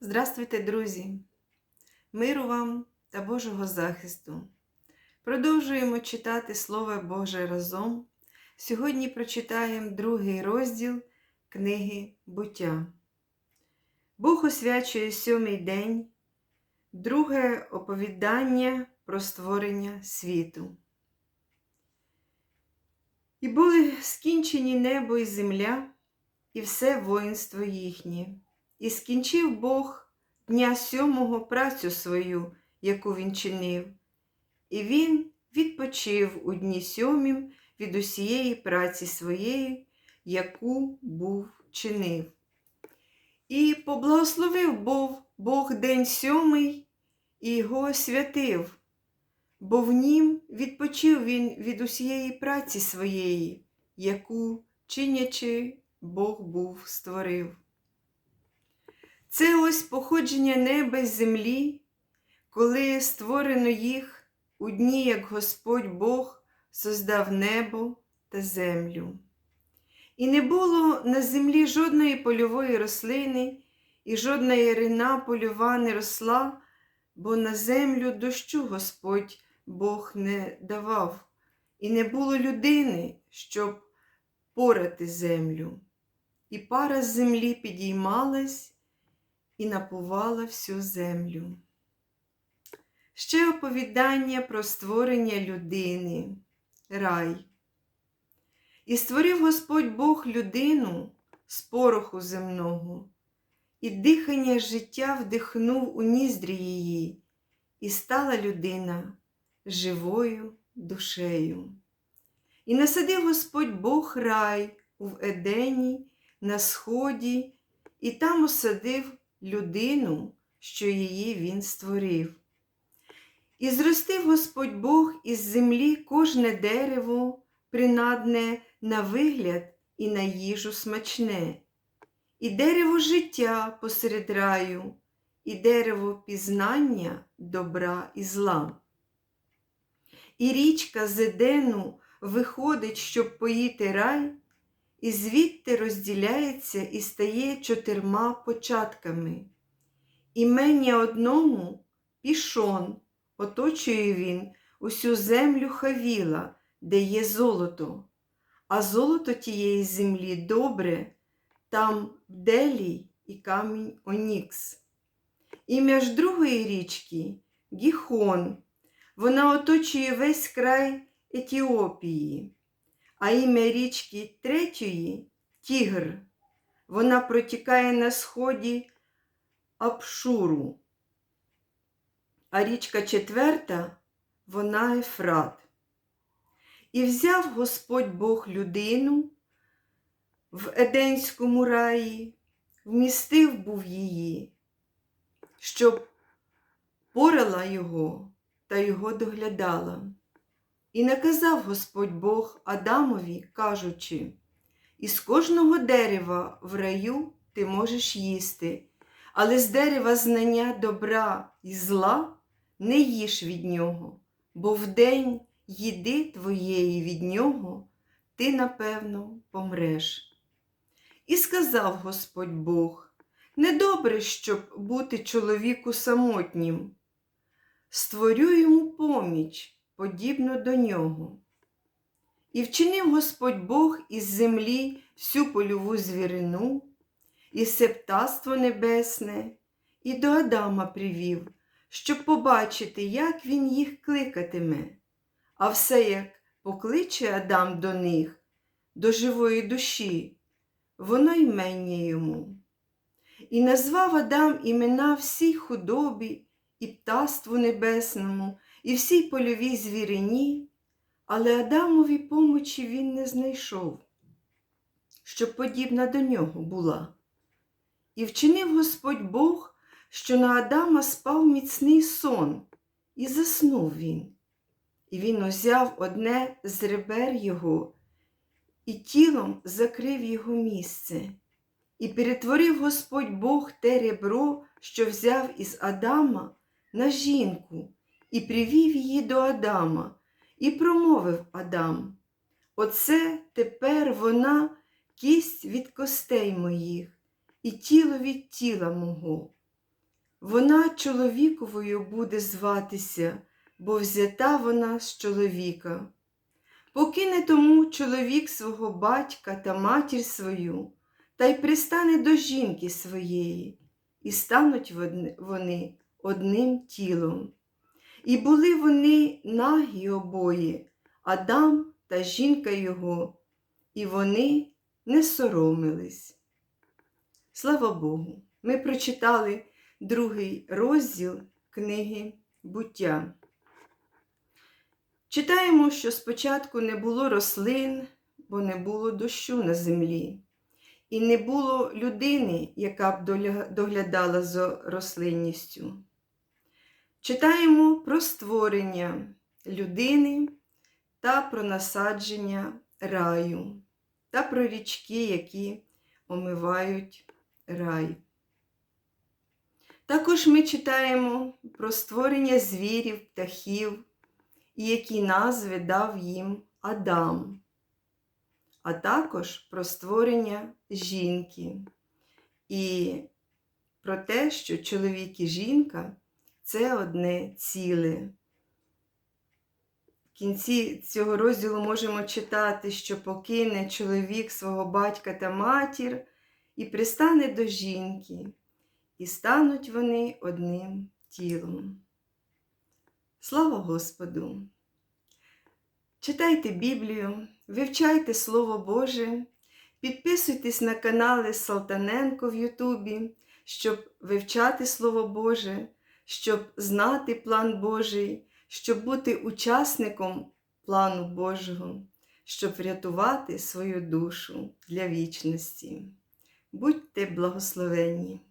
Здравствуйте, друзі! Миру вам та Божого захисту. Продовжуємо читати Слово Боже разом. Сьогодні прочитаємо другий розділ книги Буття. Бог освячує сьомий день, друге оповідання про створення світу. І були скінчені небо і земля, і все воїнство їхнє. І скінчив Бог дня сьомого працю свою, яку він чинив, і він відпочив у дні сьомім від усієї праці своєї, яку був чинив. І поблагословив Бог, Бог день сьомий і його святив, бо в нім відпочив він від усієї праці своєї, яку, чинячи, Бог був створив. Це ось походження неба й землі, коли створено їх у дні, як Господь Бог создав небо та землю. І не було на землі жодної польової рослини, і жодна ярина польова не росла, бо на землю дощу Господь Бог не давав, і не було людини, щоб порати землю. І пара з землі підіймалась і напувала всю землю. Ще оповідання про створення людини, рай. І створив Господь Бог людину з пороху земного, і дихання життя вдихнув у ніздрі її, і стала людина живою душею. І насадив Господь Бог рай в Едені на сході, і там осадив людину, що її він створив. І зростив Господь Бог із землі кожне дерево, принадне на вигляд і на їжу смачне, і дерево життя посеред раю, і дерево пізнання добра і зла. І річка з Едену виходить, щоб поїти рай, і звідти розділяється і стає чотирма початками. Імення одному пішон, оточує він усю землю хавіла, де є золото, а золото тієї землі добре, там бделій і камінь Онікс. Ім'я ж другої річки Гіхон, вона оточує весь край Етіопії а ім'я річки третьої Тігр. Вона протікає на сході Апшуру. А річка четверта вона Ефрат. І взяв Господь Бог людину в Еденському раї, вмістив був її, щоб порала його та його доглядала. І наказав Господь Бог Адамові, кажучи, із кожного дерева в раю ти можеш їсти, але з дерева знання добра і зла не їж від нього, бо в день їди твоєї від нього, ти, напевно, помреш. І сказав Господь Бог, недобре, щоб бути чоловіку самотнім. Створю йому поміч подібно до нього. І вчинив Господь Бог із землі всю польову звірину, і все птаство небесне, і до Адама привів, щоб побачити, як він їх кликатиме, а все, як покличе Адам до них, до живої душі, воно ймення йому. І назвав Адам імена всій худобі і птаству небесному, і всій польовій звірині, але Адамові помочі він не знайшов, щоб подібна до нього була. І вчинив Господь Бог, що на Адама спав міцний сон, і заснув він. І він узяв одне з ребер його і тілом закрив його місце, і перетворив Господь Бог те ребро, що взяв із Адама на жінку, і привів її до Адама, і промовив Адам. Оце тепер вона кість від костей моїх, і тіло від тіла мого. Вона чоловіковою буде зватися, бо взята вона з чоловіка. Покине тому чоловік свого батька та матір свою, та й пристане до жінки своєї, і стануть вони одним тілом. І були вони нагі обоє, Адам та жінка його, і вони не соромились. Слава Богу! Ми прочитали другий розділ книги буття. Читаємо, що спочатку не було рослин, бо не було дощу на землі, і не було людини, яка б доглядала за рослинністю. Читаємо про створення людини та про насадження раю, та про річки, які омивають рай. Також ми читаємо про створення звірів, птахів, і які назви дав їм Адам, а також про створення жінки і про те, що чоловік і жінка це одне ціле. В кінці цього розділу можемо читати, що покине чоловік свого батька та матір і пристане до жінки, і стануть вони одним тілом. Слава Господу! Читайте Біблію, вивчайте Слово Боже, підписуйтесь на канали Салтаненко в Ютубі, щоб вивчати Слово Боже, щоб знати план Божий, щоб бути учасником плану Божого, щоб врятувати свою душу для вічності. Будьте благословенні!